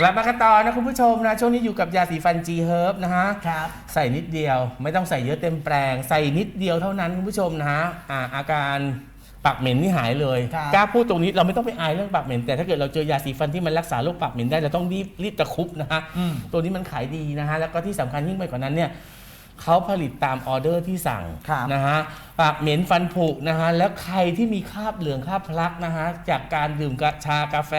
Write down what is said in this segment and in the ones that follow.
กลับมากันต่อนะคุณผู้ชมนะช่วงนี้อยู่กับยาสีฟัน G Herb นะฮะครับ ใส่นิดเดียว ไม่ต้องใส่เยอะเต็มแปลง ใส่นิดเดียวเท่านั้นคุณผู้ชมนะฮะอ่าอาการปากเหม็นนี่หายเลยครับ กล้าพูดตรงนี้เราไม่ต้องไปอายเรื่องปากเหม็น แต่ถ้าเกิดเราเจอยาสีฟันที่มันรักษาโรคปากเหม็นได้เราต้องรีบรีบตะครุบนะฮะอืม ตัวนี้มันขายดีนะฮะแล้วก็ที่สำคัญยิ่งไปกว่านั้นเนี่ยเขาผลิตตามออเดอร์ที่สั่งครับนะฮะปากเหม็นฟันผุนะฮะแล้วใครที่มีคราบเหลืองคราบพลักนะฮะจากการดื่มกะชากาแฟ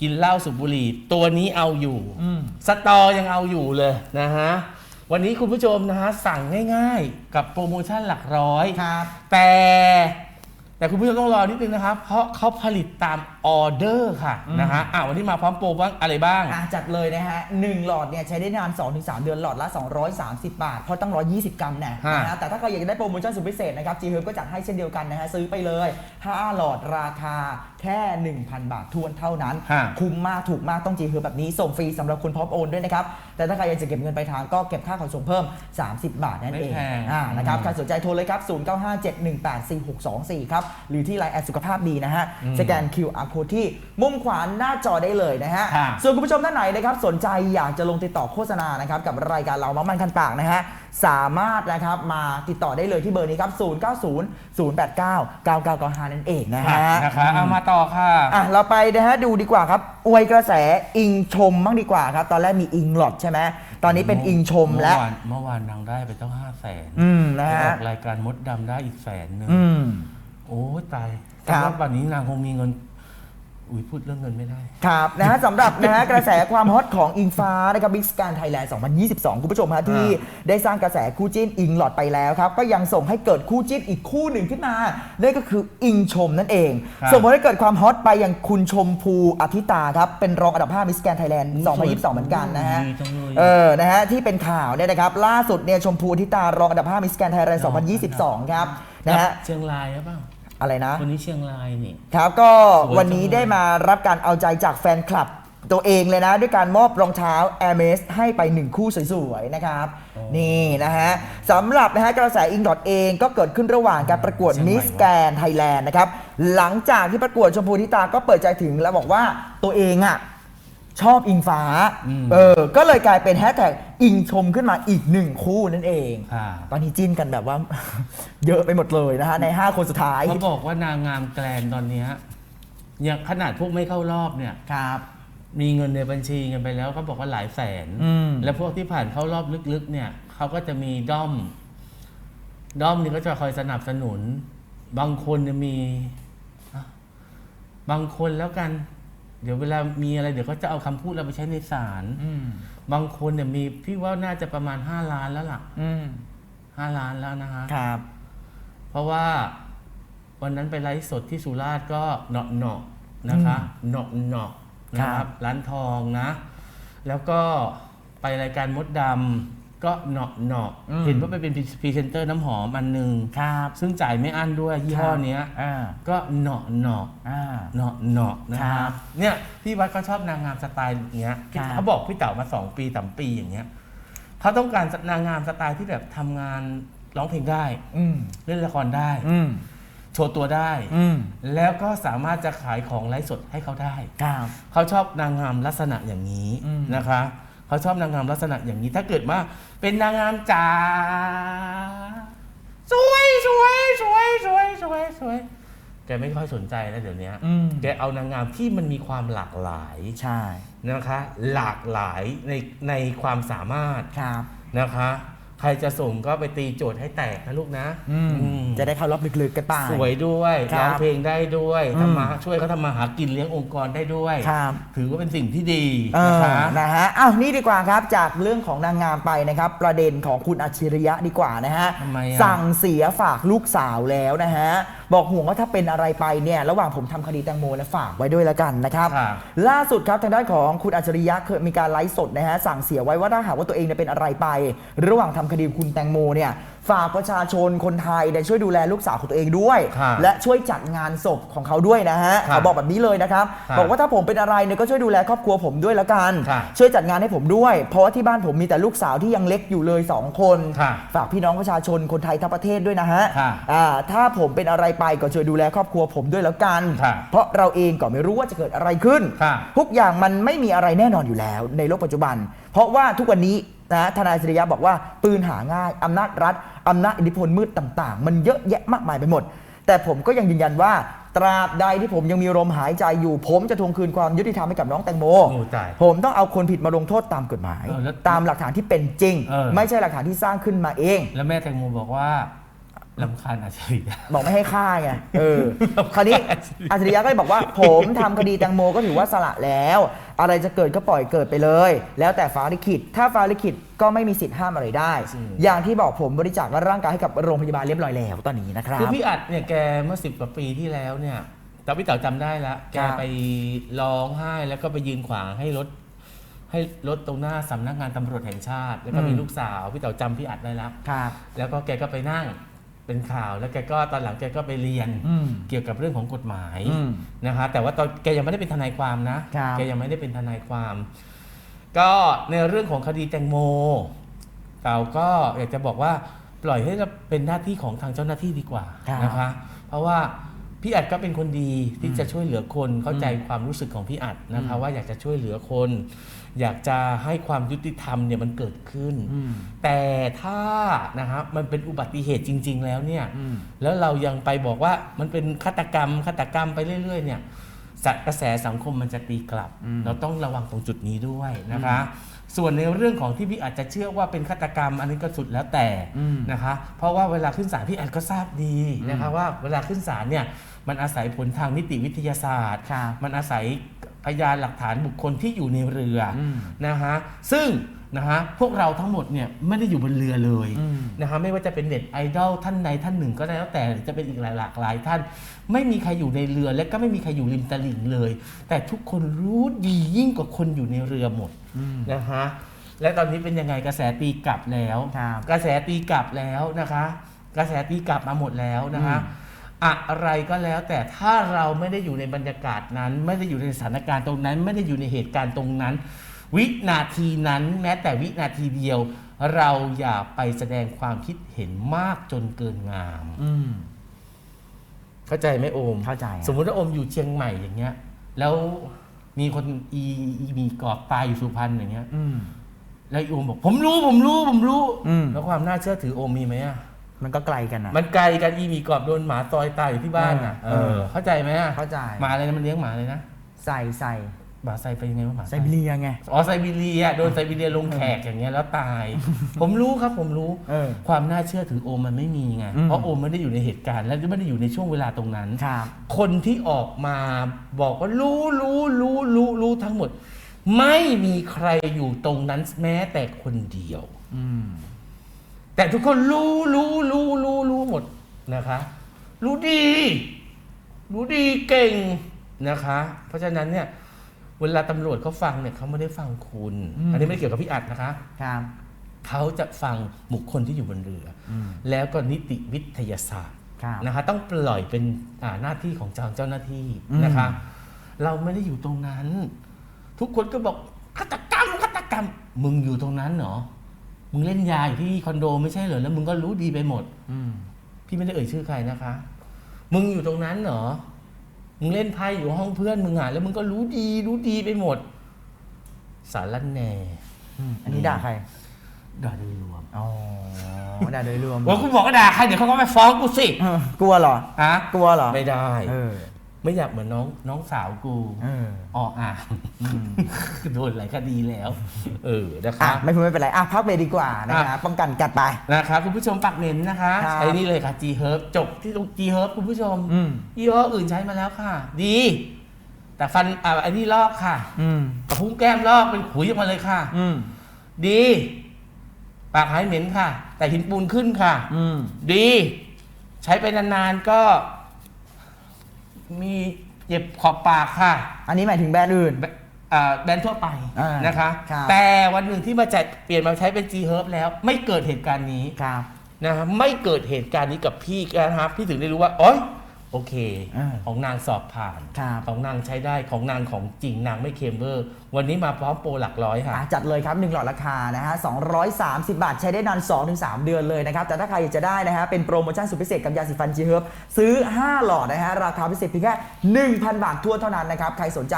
กินเหล้าสูบบุหรี่ ตัวนี้เอาอยู่ อืม สตอยังเอาอยู่เลยนะฮะ วันนี้คุณผู้ชมนะฮะ สั่งง่ายๆ กับโปรโมชั่นหลักร้อย ครับ แต่แต่คุณผู้ชมต้องรอนิดนึงนะครับ เพราะเขาผลิตตามออเดอร์ค่ะอืมนะฮะอะวันนี้มาพร้อมโปรบ้างอะไรบ้าง อะจัดเลยนะฮะหนึ่งหลอดเนี่ยใช้ได้นาน 2-3 เดือนหลอดละ 230 บาท เพราะตั้ง 120 กรัมเนี่ยฮะนะฮะแต่ถ้าใครอยากจะได้โปรโมชั่นสุดพิเศษนะครับ G Herb ก็จัดให้เช่นเดียวกันนะฮะซื้อไปเลย5หลอดราคาแค่ 1,000 บาททวนเท่านั้น ฮะ คุ้มมากถูกมากต้อง G Herb แบบนี้ส่งฟรีสำหรับคนพร้อมโอนด้วยนะครับแต่ถ้าใครอยากจะเก็บเงินไปลายทางก็เก็บค่าขนส่งเพิ่ม 30 บาทนั่นเองไม่แพง อ่านะครับอืมใครสนใจโทรเลยครับ0957184624ครับหรือที่ไลน์แอดสุขภาพดีนะฮะอืมสแกน QR code ที่มุมขวาหน้าจอได้เลยนะฮะค่ะส่วนคุณผู้ชมท่านไหนนะครับสนใจอยากจะลงติดต่อโฆษณานะครับกับรายการเรามามันคันปากนะฮะสามารถนะครับมาติดต่อได้เลยที่เบอร์นี้ครับ 0 9 0 0 8 9 9 9 9 5 นั่นเองนะค่ะฮะนะคะเอามาต่อค่ะ อะเราไปนะฮะดูดีกว่าครับ อวยกระแสอิงชมบ้างดีกว่าครับ ตอนแรกมีอิงหลอดใช่ไหมตอนนี้เป็นอิงชมแล้ว เมื่อวานเมื่อวานนางได้ไปตั้งห้าแสนอืมนะอฮะอกรายการมดดำได้อีกแสนหนึ่งอืม โอ้ยตายครับแต่ว่าวันนี้นางคงมีเงิน อุ้ยพูดเรื่องเงินไม่ได้ ครับนะฮะสำหรับนะฮะกระแสความฮอตของอิงฟ้านะครับบิ๊กสการไทยแลนด์ 2022 คุณผู้ชมฮะที่ได้สร้างกระแสคู่จิ้นอิงหลอดไปแล้วครับ ก็ยังส่งให้เกิดคู่จิ้นอีกคู่หนึ่งขึ้นมานั่นก็คืออิงชมนั่นเอง ครับส่งผลให้เกิดความฮอตไปอย่างคุณชมพูอธิตาครับเป็นรองอันดับ5มิสแกนไทยแลนด์ 2022 เหมือนกันนะฮะดีจังเลย เออนะฮะที่เป็นข่าวเนี่ยนะครับล่าสุดเนี่ยชมพูอธิตารองอันดับ5มิสแกนไทยแลนด์ 2022 ครับนะฮะ เชียงรายหรือเปล่า อะไรนะคนนี้เชียงรายนี่ ครับก็สวยจังวันนี้ได้มารับการเอาใจจากแฟนคลับตัวเองเลยนะ ด้วยการมอบรองเท้า Air m a s ให้ไป1คู่สวยๆ นะครับ นี่นะฮะสำหรับนะฮะกระแสอิงดอทเองก็เกิดขึ้นระหว่างการประกวดเชียงใหม่มิสแกนไทยแลนด์นะครับ หลังจากที่ประกวดชมพูทิตาก็เปิดใจถึงแล้วบอกว่าตัวเองอะ ชอบอิงฟ้าอืมเออ ก็เลยกลายเป็นแฮชแท็กอิงชมขึ้นมาอีกหนึ่งคู่นั่นเองค่ะตอนนี้จิ้นกันแบบว่า เยอะไปหมดเลยนะฮะ ใน 5 คนสุดท้ายเขาบอกว่านางงามแกลนตอนเนี้ยอย่างขนาดพวกไม่เข้ารอบเนี่ย ครับ มีเงินในบัญชีกันไปแล้วเขาบอกว่าหลายแสน อืม แล้วพวกที่ผ่านเข้ารอบลึกๆ เนี่ยเขาก็จะมีด้อม ด้อมนี่ก็จะคอยสนับสนุน บางคนจะมีอะบางคนแล้วกัน เดี๋ยวเวลามีอะไรเดี๋ยวเขาจะเอาคำพูดเราไปใช้ในศาลอืมบางคนเนี่ยมีพี่ว่าน่าจะประมาณห้าล้านแล้วล่ะอืมห้าล้านแล้วนะคะ ครับ เพราะว่าวันนั้นไปไลฟ์สดที่สุราษฎร์ก็เนาะเนาะๆนะคะเนาะเนาะๆนะคครัรับ บ ร้านทองนะ แล้วก็ไปรายการมดดำ ก็เนาะเนาะๆอืม เห็นว่าไปเป็นพรีเซนเตอร์น้ำหอมอันหนึ่งครับซึ่งจ่ายไม่อั้นด้วยยี่ห้อเนี้ย อ่าก็เนาะเนาะอ่าเนาะเนาะๆนะคครัรับบเนี่ยพี่วัดเขาชอบนางงามสไตล์อย่างเงี้ยครับ เขาบอกพี่เต๋ามาสองปีสามปีอย่างเงี้ยเขาต้องการนางงามสไตล์ที่แบบทำงานร้องเพลงได้ อืมเล่นละครได้ อืมโชว์ตัวได้ อืมแล้วก็สามารถจะขายของไลฟ์สดให้เขาได้ ครับ เขาชอบนางงามลักษณะอย่างนี้อืม นะคะ เขาชอบนางงามลักษณะอย่างนี้ถ้าเกิดว่าเป็นนางงามจ๋าสวยสวยสวยสวยสวยสวยแกไม่ค่อยสนใจแล้วเดี๋ยวนี้อืมแกเอานางงามที่มันมีความหลากหลายใช่นะคะ หลากหลายในในความสามารถครับ นะคะ ใครจะส่งก็ไปตีโจทย์ให้แตกนะลูกนะอืมอืมจะได้เข้ารอบลึกๆกันไป สวยด้วยครับร้องเพลงได้ด้วยอืม ทำมาช่วยเขาทำมาหากินเลี้ยงองค์กรได้ด้วย ครับถือว่าเป็นสิ่งที่ดีเอนะอคะ นะฮะอ้าวนี่ดีกว่าครับจากเรื่องของนางงามไปนะครับ ประเด็นของคุณอัจฉริยะดีกว่านะฮะทำไมอะสั่งเสียฝากลูกสาวแล้วนะฮะ บอกห่วงว่าถ้าเป็นอะไรไปเนี่ยระหว่างผมทำคดีแตงโมและฝากไว้ด้วยละกันนะครับค่ะล่าสุดครับทางด้านของคุณอัจฉริยะเคยมีการไลฟ์สดนะฮะสั่งเสียไว้ว่าถ้าหากว่าตัวเองเนี่ยเป็นอะไรไป ระหว่างทำคดีคุณแตงโมเนี่ยฝากประชาชนคนไทยเนี่ยช่วยดูแลลูกสาวของตัวเองด้วยค่ะและช่วยจัดงานศพของเขาด้วยนะฮะค่ะเขาบอกแบบนี้เลยนะครับค่ะบอกว่าถ้าผมเป็นอะไรเนี่ยก็ช่วยดูแลครอบครัวผมด้วยละกันค่ะช่วยจัดงานให้ผมด้วย เพราะว่าที่บ้านผมมีแต่ลูกสาวที่ยังเล็กอยู่เลยสองคนค่ะฝากพี่น้องประชาชนคนไทยทั้งประเทศด้วยนะฮะค่ะอ่าถ้าผมเป็นอะไรไปก็ช่วยดูแลครอบครัวผมด้วยแล้วกันค่ะเพราะเราเองก็ไม่รู้ว่าจะเกิดอะไรขึ้นค่ะทุกอย่างมันไม่มีอะไรแน่นอนอยู่แล้วในโลกปัจจุบัน เพราะว่าทุกวันนี้ นะทนายสิริยะบอกว่าปืนหาง่ายอำนาจรัฐอำนาจอิทธิพลมืดต่าง ๆ มันเยอะแยะมากมายไปหมด แต่ผมก็ยังยืนยันว่า ตราบใดที่ผมยังมีลมหายใจอยู่ ผมจะทวงคืนความยุติธรรมให้กับน้องแตงโม โอ้ตาย ผมต้องเอาคนผิดมาลงโทษตามกฎหมาย เออแล้วตามหลักฐานที่เป็นจริง เออ ไม่ใช่หลักฐานที่สร้างขึ้นมาเอง แล้วแม่แตงโมบอกว่าลำคาญอาชริยะ บอกไม่ให้ฆ่าไง เออ คราวนี้อัจฉริยะก็เลยบอกว่า ผมทำคดีแตงโมก็ถือว่าสละแล้ว อะไรจะเกิดก็ปล่อยเกิดไปเลย แล้วแต่ฟ้าลิขิต ถ้าฟ้าลิขิตก็ไม่มีสิทธิ์ห้ามอะไรได้อืมอย่างที่บอกผมบริจาคร่างกายให้กับโรงพยาบาลเรียบร้อยแล้วตอนนี้นะครับ คือพี่อัดเนี่ยแกเมื่อสิบกว่าปีที่แล้วเนี่ยแต่พี่เต๋าจำได้แล้วแกครับไปร้องไห้แล้วก็ไปยืนขวางให้รถให้รถตรงหน้าสำนักงานตำรวจแห่งชาติ แล้วก็มีอืมลูกสาว พี่เต๋าจำพี่อัดได้แล้วครับแล้วก็แกก็ไปนั่ง เป็นข่าวแล้วแกก็ตอนหลังแกก็ไปเรียนอืม เกี่ยวกับเรื่องของกฎหมายอืมนะคะแต่ว่าตอนแกยังไม่ได้เป็นทนายความนะ ครับ แกยังไม่ได้เป็นทนายความ ก็ในเรื่องของคดีแตงโมเต่าก็อยากจะบอกว่าปล่อยให้เป็นหน้าที่ของทางเจ้าหน้าที่ดีกว่าครับ นะคะ เพราะว่า พี่อัดก็เป็นคนดีที่จะช่วยเหลือคนเข้าใจความรู้สึกของพี่อัดนะคะว่าอยากจะช่วยเหลือคน อยากจะให้ความยุติธรรมเนี่ยมันเกิดขึ้นอืมแต่ถ้านะครับมันเป็นอุบัติเหตุจริง ๆ แล้วเนี่ยอืมแล้วเรายังไปบอกว่ามันเป็นฆาตกรรมฆาตกรรมไปเรื่อย ๆ เนี่ยสักระแสสังคมมันจะตีกลับอืมเราต้องระวังตรงจุดนี้ด้วยนะคะ ส่วนในเรื่องของที่พี่อาจจะเชื่อว่าเป็นฆาตกรรม อันนี้ก็สุดแล้วแต่อืมนะคะ เพราะว่าเวลาขึ้นศาลพี่อาจก็ทราบดีนะคะว่าเวลาขึ้นศาลเนี่ยมันอาศัยผลทางนิติวิทยาศาสตร์ครับมันอาศัยพยานหลักฐานบุคคลที่อยู่ในเรืออมนะฮะซึ่ง นะฮะพวกเราทั้งหมดเนี่ยไม่ได้อยู่บนเรือเลยอืม นะฮะไม่ว่าจะเป็นเน็ตไอดอลท่านใดท่านหนึ่งก็ได้แล้วแต่หรือจะเป็นอีกหลายหลากหลายท่าน ไม่มีใครอยู่ในเรือและก็ไม่มีใครอยู่ริมตลิ่งเลย แต่ทุกคนรู้ดียิ่งกว่าคนอยู่ในเรือหมดอืมนะฮะและตอนนี้เป็นยังไงกระแสตีกลับแล้ว ครับ กระแสตีกลับแล้วนะคะ กระแสตีกลับมาหมดแล้วนะคะ อะไรก็แล้วแต่ถ้าเราไม่ได้อยู่ในบรรยากาศนั้น ไม่ได้อยู่ในสถานการณ์ตรงนั้น ไม่ได้อยู่ในเหตุการณ์ตรงนั้น วินาทีนั้นแม้แต่วินาทีเดียว เราอย่าไปแสดงความคิดเห็นมากจนเกินงาม อืม เข้าใจไหมโอม เข้าใจอะสมมุติว่าโอมอยู่เชียงใหม่อย่างเงี้ย แล้วมีคนอีอีมีกอบตายอยู่สุพรรณอย่างเงี้ย อืม แล้วอีโอมบอก ผมรู้ผมรู้ผมรู้ อืม แล้วความน่าเชื่อถือโอมมีไหมอะมันก็ไกลกันนะมันไกลกันอีมีกรอบโดนหมาซอยตายอยู่ที่บ้านอะ เอเอออ เข้าใจไหมอะเข้าใจ หมาอะไรนะมันเลี้ยงหมาเลยนะ ใส่ใส่ หมาไซไปยังไงวะหมาไซบีเรียไง อ๋อไซบีเรียโดนไซบีเรียลงแขกอย่างเงี้ยแล้วตาย ผมรู้ครับผมรู้ เออความน่าเชื่อถือโอมมันไม่มีไงอืม เพราะโอมไม่ได้อยู่ในเหตุการณ์ และไม่ได้อยู่ในช่วงเวลาตรงนั้น ครับ คนที่ออกมาบอกว่ารู้รู้รู้รู้รู้ทั้งหมด ไม่มีใครอยู่ตรงนั้นแม้แต่คนเดียว อืม แต่ทุกคนรู้รู้รู้รู้รู้หมดนะคะ รู้ดี รู้ดีเก่งนะคะ เพราะฉะนั้นเนี่ย เวลาตำรวจเขาฟังเนี่ยเขาไม่ได้ฟังคุณ อืม อันนี้ไม่ได้เกี่ยวกับพี่อัดนะคะ ครับ เขาจะฟังบุคคลที่อยู่บนเรือออืมแล้วก็นิติวิทยาศาสตร์ครับนะคะต้องปล่อยเป็นอ่าหน้าที่ของเจ้าเจ้าหน้าที่อืม นะคะ เราไม่ได้อยู่ตรงนั้น ทุกคนก็บอกฆาตกรรมฆาตกรรม มึงอยู่ตรงนั้นเหรอมึงเล่นยาอยู่ที่คอนโดไม่ใช่เหรอแล้วมึงก็รู้ดีไปหมด อืม พี่ไม่ได้เอ่ยชื่อใครนะคะ มึงอยู่ตรงนั้นเหรอ มึงเล่นไพ่อยู่ห้องเพื่อนมึงอะแล้วมึงก็รู้ดีรู้ดีไปหมด สารแหน่อืมอันนี้ด่าใคร ด่าโดยรวม อ๋อ ด่าโดยรวมว่ากูบอกก็ด่าใครเดี๋ยวเขาก็ไปฟ้องกูสิเออกลัวเหรออะกลัวเหรอ ไม่ได้เออ ไม่อยากเหมือนน้องน้องสาวกูเออออ่างอืมโดนหลายคดีแล้ว เออนะอะคะไม่พูดไม่เป็นไรอะพักเลยดีกว่านะครับอะป้องกันกัดไป นะครับคุณผู้ชมปักเน้นนะคะครับ ใช้นี่เลยค่ะ G Herb จบที่ตรง G Herb คุณผู้ชมอืมยี่ห้ออื่นใช้มาแล้วค่ะ ดี แต่ฟันอ่าอันนี้ลอกค่ะอืมกระพุ้งแก้มลอกเป็นขุยออกมาเลยค่ะ อืมดี ปากหายเหม็นค่ะ แต่หินปูนขึ้นค่ะ อืมดี ใช้ไปนานๆก็ มีเจ็บขอบปากค่ะอันนี้หมายถึงแบรนด์อื่น แบอ่าแบรนด์ทั่วไปอ่านนะคะ ครับ แต่วันหนึ่งที่มาจัดเปลี่ยนมาใช้เป็น G Herb แล้วไม่เกิดเหตุการณ์นี้ ครับ นะฮะไม่เกิดเหตุการณ์นี้กับพี่นะครับพี่ถึงได้รู้ว่าอ๋อ โอเค อ่าของนางสอบผ่าน ครับของนางใช้ได้ของนางของจริงนางไม่เค็มเวอร์ วันนี้มาพร้อมโปรหลักร้อยค่ะ อะจัดเลยครับ 1 หลอดราคานะฮะ230 บาท ใช้ได้นาน 2-3 เดือนเลยนะครับ แต่ถ้าใครอยากจะได้นะฮะ เป็นโปรโมชั่นสุดพิเศษกับยาสีฟันจีเฮิร์บซื้อ 5 หลอดนะฮะ ราคาพิเศษเพียงแค่ 1,000 บาททั่วนเท่านั้นนะครับ ใครสนใจ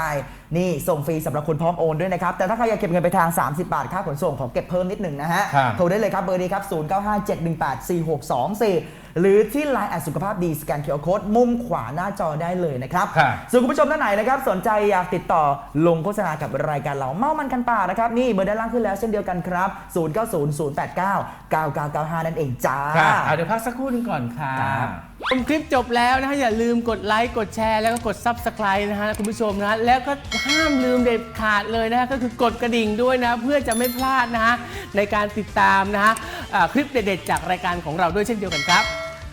นี่ส่งฟรีสำหรับคนพร้อมโอนด้วยนะครับ แต่ถ้าใครอยากเก็บเงินไปทาง 30 บาทค่าขนส่งขอเก็บเพิ่มนิดหนึ่งนะฮะ ครับ โทรได้เลยครับเบอร์นี้ครับ 0957184624 หรือที่ Line แอดสุขภาพดีสแกนเคอร์โค้ดมุมขวาหน้าจอได้เลยนะครับค่ะส่วนคุณผู้ชมท่านไหนนะครับสนใจอยากติดต่อลงโฆษณากับรายการเราเมามันกันป่านะครับนี่เบอร์ด้านล่างขึ้นแล้วเช่นเดียวกันครับ 0900899995 นั่นเองจ้า ค่ะเอาเดี๋ยวพักสักครู่หนึงก่อนค่ะครับ ชมคลิปจบแล้วนะฮะอย่าลืมกดไลค์กดแชร์แล้วก็กด Subscribe นะฮะคุณผู้ชมนะฮะแล้วก็ห้ามลืมเด็ดขาดเลยนะฮะก็คือกดกระดิ่งด้วยนะ เพื่อจะไม่พลาดนะฮะในการติดตามนะฮะอ่าคลิปเด็ดๆจากรายการของเราด้วยเช่นเดียวกันครับ